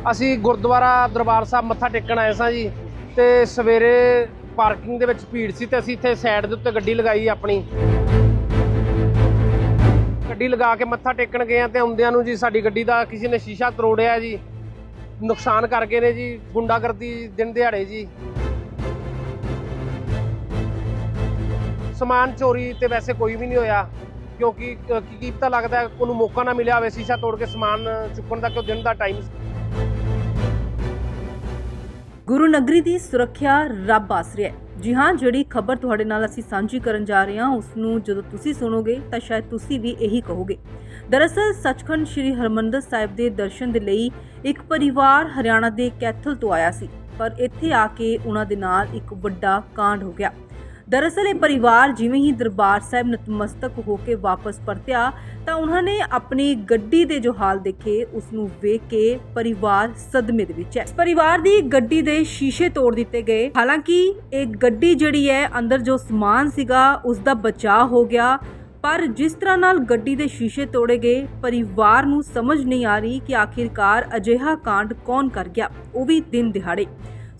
ਅਸੀਂ ਗੁਰਦੁਆਰਾ ਦਰਬਾਰ ਸਾਹਿਬ ਮੱਥਾ ਟੇਕਣ ਆਏ ਸਾਂ ਜੀ ਤੇ ਸਵੇਰੇ ਪਾਰਕਿੰਗ ਦੇ ਵਿੱਚ ਭੀੜ ਸੀ ਤੇ ਅਸੀਂ ਇੱਥੇ ਸਾਈਡ ਦੇ ਉੱਤੇ ਗੱਡੀ ਲਗਾਈ ਆਪਣੀ। ਗੱਡੀ ਲਗਾ ਕੇ ਮੱਥਾ ਟੇਕਣ ਗਏ ਆ ਤੇ ਆਉਂਦਿਆਂ ਨੂੰ ਜੀ ਸਾਡੀ ਗੱਡੀ ਦਾ ਕਿਸੇ ਨੇ ਸ਼ੀਸ਼ਾ ਤੋੜਿਆ ਜੀ। ਨੁਕਸਾਨ ਕਰ ਗਏ ਨੇ ਜੀ ਗੁੰਡਾਗਰਦੀ ਦਿਨ ਦਿਹਾੜੇ ਜੀ। ਸਮਾਨ ਚੋਰੀ ਤੇ ਵੈਸੇ ਕੋਈ ਵੀ ਨਹੀਂ ਹੋਇਆ ਕਿਉਂਕਿ ਕੀ ਕੀ ਪਤਾ ਲੱਗਦਾ ਹੈ, ਉਹਨੂੰ ਮੌਕਾ ਨਾ ਮਿਲਿਆ ਹੋਵੇ ਸ਼ੀਸ਼ਾ ਤੋੜ ਕੇ ਸਮਾਨ ਚੁੱਕਣ ਦਾ ਕਿਉਂ ਦਿਨ ਦਾ ਟਾਈਮ ਗੁਰੂ ਨਗਰੀ ਦੀ ਸੁਰੱਖਿਆ ਰੱਬ ਆਸਰੇ ਹੈ। ਜੀ ਹਾਂ, ਜਿਹੜੀ ਖਬਰ ਤੁਹਾਡੇ ਨਾਲ ਅਸੀਂ ਸਾਂਝੀ ਕਰਨ ਜਾ ਰਹੇ ਹਾਂ ਉਸ ਨੂੰ ਜਦੋਂ ਤੁਸੀਂ ਸੁਣੋਗੇ, ਤਾਂ ਸ਼ਾਇਦ ਤੁਸੀਂ ਵੀ ਇਹੀ ਕਹੋਗੇ। ਦਰਅਸਲ, ਸੱਚਖੰਡ ਸ੍ਰੀ ਹਰਮੰਦਰ ਸਾਹਿਬ ਦੇ ਦਰਸ਼ਨ ਦੇ ਲਈ ਇੱਕ ਪਰਿਵਾਰ ਹਰਿਆਣਾ ਦੇ ਕੈਥਲ ਤੋਂ ਆਇਆ ਸੀ, ਪਰ ਇੱਥੇ ਆ ਕੇ ਉਹਨਾਂ ਦੇ ਨਾਲ ਇੱਕ ਵੱਡਾ ਕਾਂਡ ਹੋ ਗਿਆ। ਦਰਅਸਲ ਇਹ ਪਰਿਵਾਰ ਜਿਵੇਂ ਹੀ ਦਰਬਾਰ ਸਾਹਿਬ ਨਤਮਸਤਕ ਹੋ ਕੇ ਵਾਪਸ ਪਰਤਿਆ, ਤਾਂ ਉਹਨਾਂ ਨੇ ਆਪਣੀ ਗੱਡੀ ਦੇ ਜੋ ਹਾਲ ਦੇਖੇ ਉਸ ਨੂੰ ਵੇਖ ਕੇ ਪਰਿਵਾਰ ਸਦਮੇ ਦੇ ਵਿੱਚ ਹੈ। ਪਰਿਵਾਰ ਦੀ ਗੱਡੀ ਦੇ ਸ਼ੀਸ਼ੇ ਤੋੜ ਦਿੱਤੇ ਗਏ। ਹਾਲਾਂਕਿ ਇਹ ਗੱਡੀ ਜਿਹੜੀ ਹੈ, ਅੰਦਰ ਜੋ ਸਮਾਨ ਸੀਗਾ ਉਸ ਦਾ ਬਚਾਅ ਹੋ ਗਿਆ, ਪਰ ਜਿਸ ਤਰ੍ਹਾਂ ਨਾਲ ਗੱਡੀ ਦੇ ਸ਼ੀਸ਼ੇ ਤੋੜੇ ਗਏ, ਪਰਿਵਾਰ ਨੂੰ ਸਮਝ ਨਹੀਂ ਆ ਰਹੀ ਕਿ ਆਖਿਰਕਾਰ ਅਜਿਹਾ ਕਾਂਡ ਕੌਣ ਕਰ ਗਿਆ। ਉਹ ਵੀ ਦਿਨ ਦਿਹਾੜੇ।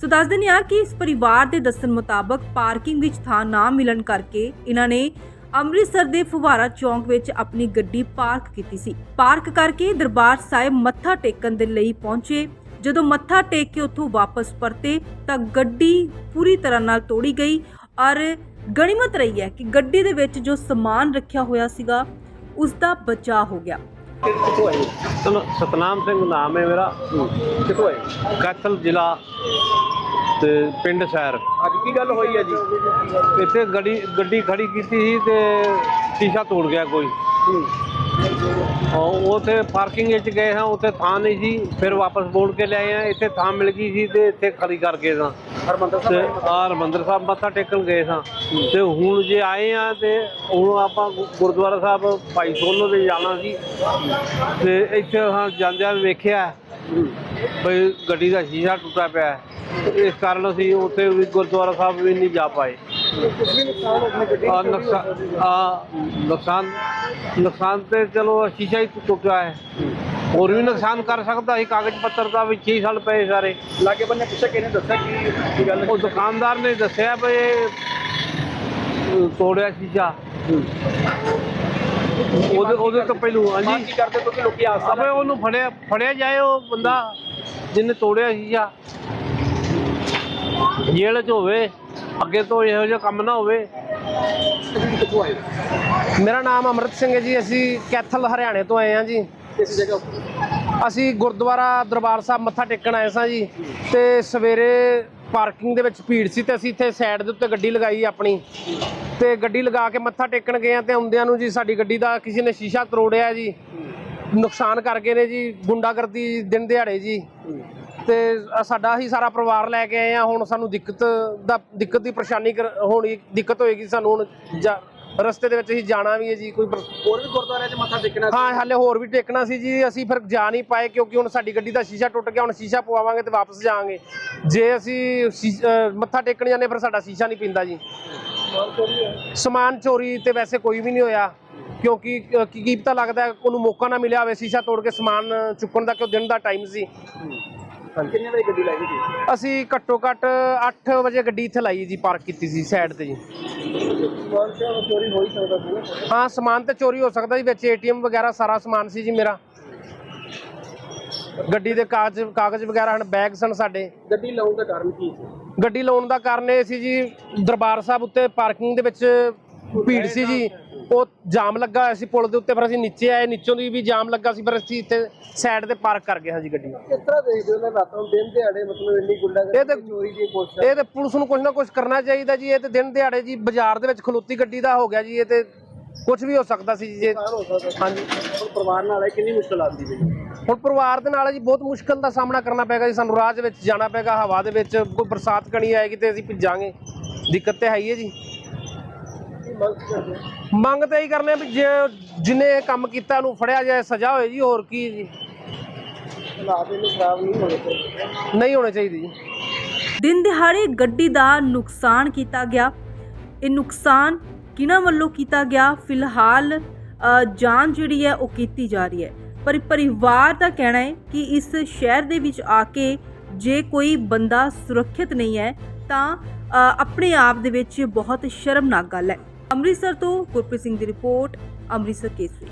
ਸੋ ਦੱਸ ਦਿੰਦੇ ਹਾਂ ਕਿ ਇਸ ਪਰਿਵਾਰ ਦੇ ਦੱਸਣ ਮੁਤਾਬਕ ਪਾਰਕਿੰਗ ਵਿੱਚ ਥਾਂ ਨਾ ਮਿਲਣ ਕਰਕੇ ਇਹਨਾਂ ਨੇ ਅੰਮ੍ਰਿਤਸਰ ਦੇ ਫੁਵਾਰਾ ਚੌਂਕ ਵਿੱਚ ਆਪਣੀ ਗੱਡੀ ਪਾਰਕ ਕੀਤੀ ਸੀ। ਪਾਰਕ ਕਰਕੇ ਦਰਬਾਰ ਸਾਹਿਬ ਮੱਥਾ ਟੇਕਣ ਦੇ ਲਈ ਪਹੁੰਚੇ। ਜਦੋਂ ਮੱਥਾ ਟੇਕ ਕੇ ਉੱਥੋਂ ਵਾਪਸ ਪਰਤੇ ਤਾਂ ਗੱਡੀ ਪੂਰੀ ਤਰ੍ਹਾਂ ਨਾਲ ਤੋੜੀ ਗਈ ਔਰ ਗਣੀਮਤ ਰਹੀ ਹੈ ਕਿ ਗੱਡੀ ਦੇ ਵਿੱਚ ਜੋ ਸਮਾਨ ਰੱਖਿਆ ਹੋਇਆ ਸੀਗਾ ਉਸ ਦਾ ਬਚਾਅ ਹੋ ਗਿਆ। ਕਿੱਥੋਂ ਆਏ? ਸਤਨ- ਸਤਨਾਮ ਸਿੰਘ ਨਾਮ ਹੈ ਮੇਰਾ। ਕਿੱਥੋਂ ਆਏ? ਕੈਥਲ ਜ਼ਿਲ੍ਹਾ ਤੇ ਪਿੰਡ ਸ਼ਹਿਰ। ਅੱਜ ਕੀ ਗੱਲ ਹੋਈ ਹੈ ਜੀ? ਇੱਥੇ ਗੱਡੀ ਗੱਡੀ ਖੜੀ ਕੀਤੀ ਸੀ ਤੇ ਸ਼ੀਸ਼ਾ ਤੋੜ ਗਿਆ ਕੋਈ। ਉਹ ਉਥੇ ਪਾਰਕਿੰਗ ਵਿੱਚ ਗਏ ਹਾਂ ਉੱਥੇ ਥਾਂ ਨਹੀਂ ਸੀ। ਫਿਰ ਵਾਪਸ ਮੋੜ ਕੇ ਲਿਆਏ ਆ ਇੱਥੇ ਥਾਂ ਮਿਲ ਗਈ ਸੀ ਤੇ ਇੱਥੇ ਖੜੀ ਕਰ ਗਏ ਸਾਂ ਹਰਮੰਦਰ ਤੇ ਸਾਹਿਬ ਆ ਹਰਿਮੰਦਰ ਸਾਹਿਬ ਮੱਥਾ ਟੇਕਣ ਗਏ ਸਾਂ। ਤੇ ਹੁਣ ਜੇ ਆਏ ਆ ਤੇ ਹੁਣ ਆਪਾਂ ਗੁ- ਗੁਰਦੁਆਰਾ ਸਾਹਿਬ ਭਾਈ ਸੋਲੋ ਦੇ ਜਾਣਾ ਸੀ। ਤੇ ਇੱਥੇ ਹਾਂ ਜਾਂਦਿਆਂ ਵੇਖਿਆ। ਬਈ ਗੱਡੀ ਦਾ ਸ਼ੀਸ਼ਾ ਟੁੱਟਾ ਪਿਆ। ਹੈ। ਤੇ ਇਸ ਕਾਰਨ ਅਸੀਂ ਉੱਥੇ ਵੀ ਗੁਰਦੁਆਰਾ ਸਾਹਿਬ ਵੀ ਨਹੀਂ ਜਾ ਪਾਏ। ਕੁਝ ਵੀ ਨੁਕਸਾਨ ਹੋਣਾ ਗੱਡੀ ਆ ਨੁਕਸਾਨ ਆ ਨੁਕਸਾਨ ਨੁਕਸਾਨ ਤੇ ਚਲੋ ਸ਼ੀਸ਼ਾ ਹੀ ਟੁੱਟਿਆ ਹੈ। ਹੋਰ ਵੀ ਨੁਕਸਾਨ ਕਰ ਸਕਦਾ ਸੀ ਕਾਗਜ਼ ਪੱਤਰ ਦਾ ਵਿੱਚ ਹੀ ਸੜ ਪਏ ਸਾਰੇ। ਲਾਗੇ ਬੰਨੇ ਪੁੱਛਿਆ ਕਿਹਨੇ ਦੱਸਿਆ ਕੀ ਕੀ ਗੱਲ ਉਹ ਦੁਕਾਨਦਾਰ ਨੇ ਦੱਸਿਆ ਵੀ ਇਹ ਤੋੜਿਆ ਸ਼ੀਸ਼ਾ। ਉਹਦੇ ਉਹਦੇ ਤੋਂ ਪਹਿਲੂ ਹਾਂਜੀ। ਕੀ ਕਰਦੇ ਕਿਉਂਕਿ ਲੋਕੀ ਆਸਾ ਅਬੇ ਉਹਨੂੰ ਫੜਿਆ ਫੜਿਆ ਜਾਏ ਉਹ ਬੰਦਾ ਜਿਹਨੇ ਤੋੜਿਆ ਸ਼ੀਸ਼ਾ। ਜੇਲ੍ਹ 'ਚ ਹੋਵੇ ਅੱਗੇ ਤੋਂ ਇਹੋ ਜਿਹਾ ਕੰਮ ਨਾ ਹੋਵੇ। ਮੇਰਾ ਨਾਮ ਅਮਰਿਤ ਸਿੰਘ ਹੈ ਜੀ ਅਸੀਂ ਕੈਥਲ ਹਰਿਆਣੇ ਤੋਂ ਆਏ ਹਾਂ ਜੀ। ਕਿਸ ਜਗ੍ਹਾ ਅਸੀਂ ਗੁਰਦੁਆਰਾ ਦਰਬਾਰ ਸਾਹਿਬ ਮੱਥਾ ਟੇਕਣ ਆਏ ਸਾਂ ਜੀ ਤੇ ਸਵੇਰੇ ਪਾਰਕਿੰਗ ਦੇ ਵਿੱਚ ਭੀੜ ਸੀ ਤੇ ਅਸੀਂ ਇੱਥੇ ਸਾਈਡ ਦੇ ਉੱਤੇ ਗੱਡੀ ਲਗਾਈ ਆਪਣੀ ਤੇ ਗੱਡੀ ਲਗਾ ਕੇ ਮੱਥਾ ਟੇਕਣ ਗਏ ਆ ਤੇ ਆਉਂਦਿਆਂ ਨੂੰ ਜੀ ਸਾਡੀ ਗੱਡੀ ਦਾ ਕਿਸੇ ਨੇ ਸ਼ੀਸ਼ਾ ਤੋੜਿਆ ਜੀ, ਨੁਕਸਾਨ ਕਰ ਗਏ ਨੇ ਜੀ, ਗੁੰਡਾਗਰਦੀ ਦਿਨ ਦਿਹਾੜੇ ਜੀ। ਤੇ ਸਾਡਾ ਹੀ ਸਾਰਾ ਪਰਿਵਾਰ ਲੈ ਕੇ ਆਏ ਆ ਹੁਣ ਸਾਨੂੰ ਦਿੱਕਤ ਦਾ ਦਿੱਕਤ ਦੀ ਪਰੇਸ਼ਾਨੀ ਕਰ- ਹੋਣੀ ਦਿੱਕਤ ਹੋਏਗੀ ਸਾਨੂੰ ਹੁਣ ਜਾ- ਰਸਤੇ ਦੇ ਵਿੱਚ ਅਸੀਂ ਜਾਣਾ ਵੀ ਹੈ ਜੀ ਕੋਈ ਪਰ- ਹੋਰ ਵੀ ਗੁਰਦੁਆਰੇ 'ਚ ਮੱਥਾ ਟੇਕਣਾ ਹਾਂ ਹਾਲੇ ਹੋਰ ਵੀ ਟੇਕਣਾ ਸੀ ਜੀ ਅਸੀਂ ਫਿਰ ਜਾ ਨਹੀਂ ਪਾਏ ਕਿਉਂਕਿ ਹੁਣ ਸਾਡੀ ਗੱਡੀ ਦਾ ਸ਼ੀਸ਼ਾ ਟੁੱਟ ਗਿਆ ਹੁਣ ਸ਼ੀਸ਼ਾ ਪਵਾਵਾਂਗੇ ਤੇ ਵਾਪਸ ਜਾਵਾਂਗੇ। ਜੇ ਅਸੀਂ ਸ਼ੀ- ਮੱਥਾ ਟੇਕਣ ਜਾਂਦੇ ਫਿਰ ਸਾਡਾ ਸ਼ੀਸ਼ਾ ਨਹੀਂ ਪਿੰਦਾ ਜੀ। ਸਮਾਨ ਚੋਰੀ ਤੇ ਵੈਸੇ ਕੋਈ ਵੀ ਨਹੀਂ ਹੋਇਆ ਕਿਉਂਕਿ ਕੀ ਕੀ ਪਤਾ ਲੱਗਦਾ ਹੈ, ਉਹਨੂੰ ਮੌਕਾ ਨਾ ਮਿਲਿਆ ਹੋਵੇ ਸ਼ੀਸ਼ਾ ਤੋੜ ਕੇ ਸਮਾਨ ਚੁੱਕਣ ਦਾ ਕਿਉਂ ਦਿਨ ਦਾ ਟਾਈਮ ਸੀ। ਕਿੰਨੇ ਵਜੇ ਗੱਡੀ ਲਾਈ ਸੀ? ਅਸੀਂ ਘੱਟੋ ਘੱਟ 8 ਵਜੇ ਗੱਡੀ ਇੱਥੇ ਲਾਈ ਜੀ ਪਾਰਕ ਕੀਤੀ ਸੀ ਸਾਈਡ ਤੇ ਜੀ। ਚੋਰੀ ਹੋ ਹੀ ਸਕਦਾ ਸੀ ਨਾ ਹਾਂ ਸਮਾਨ ਤੇ ਚੋਰੀ ਹੋ ਸਕਦਾ ਜੀ ਵਿੱਚ ਏਟੀਐਮ ਵਗੈਰਾ ਸਾਰਾ ਸਮਾਨ ਸੀ ਜੀ ਮੇਰਾ। ਗੱਡੀ ਦੇ ਕਾਗਜ਼ ਕਾਗਜ਼ ਵਗੈਰਾ ਹਨ ਬੈਗ ਸਨ ਸਾਡੇ। ਗੱਡੀ ਲਾਉਣ ਦਾ ਕਾਰਨ ਕੀ ਸੀ? ਗੱਡੀ ਲਾਉਣ ਦਾ ਕਾਰਨ ਇਹ ਸੀ ਜੀ ਦਰਬਾਰ ਸਾਹਿਬ ਉੱਤੇ ਪਾਰਕਿੰਗ ਦੇ ਵਿੱਚ ਭੀੜ ਸੀ ਜੀ। ਉਹ ਜਾਮ ਲੱਗਾ ਹੋਇਆ ਸੀ ਪੁਲ ਦੇ ਉੱਤੇ ਫਿਰ ਅਸੀਂ ਨੀਚੇ ਆਏ ਨੀਚੋਂ ਦੀ ਵੀ ਜਾਮ ਲੱਗਾ ਸੀ ਫਿਰ ਅਸੀਂ ਇੱਥੇ ਸਾਈਡ ਤੇ ਪਾਰਕ ਕਰ ਗਏ ਹਾਂ ਜੀ ਗੱਡੀ ਕਿਸ ਤਰ੍ਹਾਂ ਦੇਖਦੇ ਹੋ ਨਾ ਰਾਤਾਂ ਨੂੰ? ਦਿਨ ਦਿਹਾੜੇ ਮਤਲਬ ਇੰਨੀ ਗੁੰਡਾ ਇਹ ਤਾਂ- ਚੋਰੀ ਦੀ ਕੋਸ਼ਿਸ਼ ਇਹ ਤੇ ਪੁਲਿਸ ਨੂੰ ਕੁਝ ਨਾ ਕੁਝ ਕਰਨਾ ਚਾਹੀਦਾ ਜੀ ਇਹ ਤੇ ਦਿਨ ਦਿਹਾੜੇ ਜੀ ਬਾਜ਼ਾਰ ਦੇ ਵਿੱਚ ਖਲੋਤੀ ਗੱਡੀ ਦਾ ਹੋ ਗਿਆ ਜੀ ਇਹ ਤੇ ਕੁਝ ਵੀ ਹੋ ਸਕਦਾ ਸੀ ਜੀ ਹੋ ਸਕਦਾ ਹਾਂਜੀ। ਹੁਣ ਪਰਿਵਾਰ ਨਾਲ ਇਹ ਕਿੰਨੀ ਮੁਸ਼ਕਲ ਆਉਂਦੀ ਪਈ? ਹੁਣ ਪਰਿਵਾਰ ਦੇ ਨਾਲ ਜੀ ਬਹੁਤ ਮੁਸ਼ਕਲ ਦਾ ਸਾਹਮਣਾ ਕਰਨਾ ਪੈਗਾ ਜੀ ਸਾਨੂੰ ਰਾਹ ਦੇ ਵਿੱਚ ਜਾਣਾ ਪੈਗਾ ਹਵਾ ਦੇ ਵਿੱਚ ਕੋਈ ਬਰਸਾਤ ਕਣੀ ਆਏਗੀ ਤੇ ਅਸੀਂ ਭਿੱਜਾਂਗੇ। ਦਿੱਕਤ ਤੇ ਹੈ ਹੀ ਹੈ ਜੀ। ਮੰਗ ਹੋ? ਤਾਂ ਇਹੀ ਕਰਨੇ ਵੀ ਜੇ ਜਿਨੇ ਇਹ ਕੰਮ ਕੀਤਾ ਉਹਨੂੰ ਫੜਿਆ ਜਾਏ ਸਜ਼ਾ ਹੋਏ ਜੀ ਹੋਰ ਕੀ ਹੈ ਜੀ ਨਹੀਂ ਹੋਣੇ ਚਾਹੀਦੇ। ਨਹੀਂ ਹੋਣੇ ਚਾਹੀਦੇ ਜੀ। ਦਿਨ ਦਿਹਾੜੇ ਗੱਡੀ ਦਾ ਨੁਕਸਾਨ ਕੀਤਾ ਗਿਆ। ਇਹ ਨੁਕਸਾਨ ਕਿਹਨਾਂ ਵੱਲੋਂ ਕੀਤਾ ਗਿਆ? ਫਿਲਹਾਲ ਜਾਂਚ ਜਿਹੜੀ ਹੈ ਉਹ ਕੀਤੀ ਜਾ ਰਹੀ ਹੈ। ਪਰ ਪਰਿਵਾਰ ਦਾ ਕਹਿਣਾ ਹੈ ਕਿ ਇਸ ਸ਼ਹਿਰ ਦੇ ਵਿੱਚ ਆ ਕੇ ਜੇ ਕੋਈ ਬੰਦਾ ਸੁਰੱਖਿਅਤ ਨਹੀਂ ਹੈ ਤਾਂ ਆਪਣੇ ਆਪ ਦੇ ਵਿੱਚ ਬਹੁਤ ਸ਼ਰਮਨਾਕ ਗੱਲ ਹੈ। ਅੰਮ੍ਰਿਤਸਰ ਤੋਂ ਗੁਰਪ੍ਰੀਤ ਸਿੰਘ ਦੀ ਰਿਪੋਰਟ ਅੰਮ੍ਰਿਤਸਰ ਕੇਸਰੀ।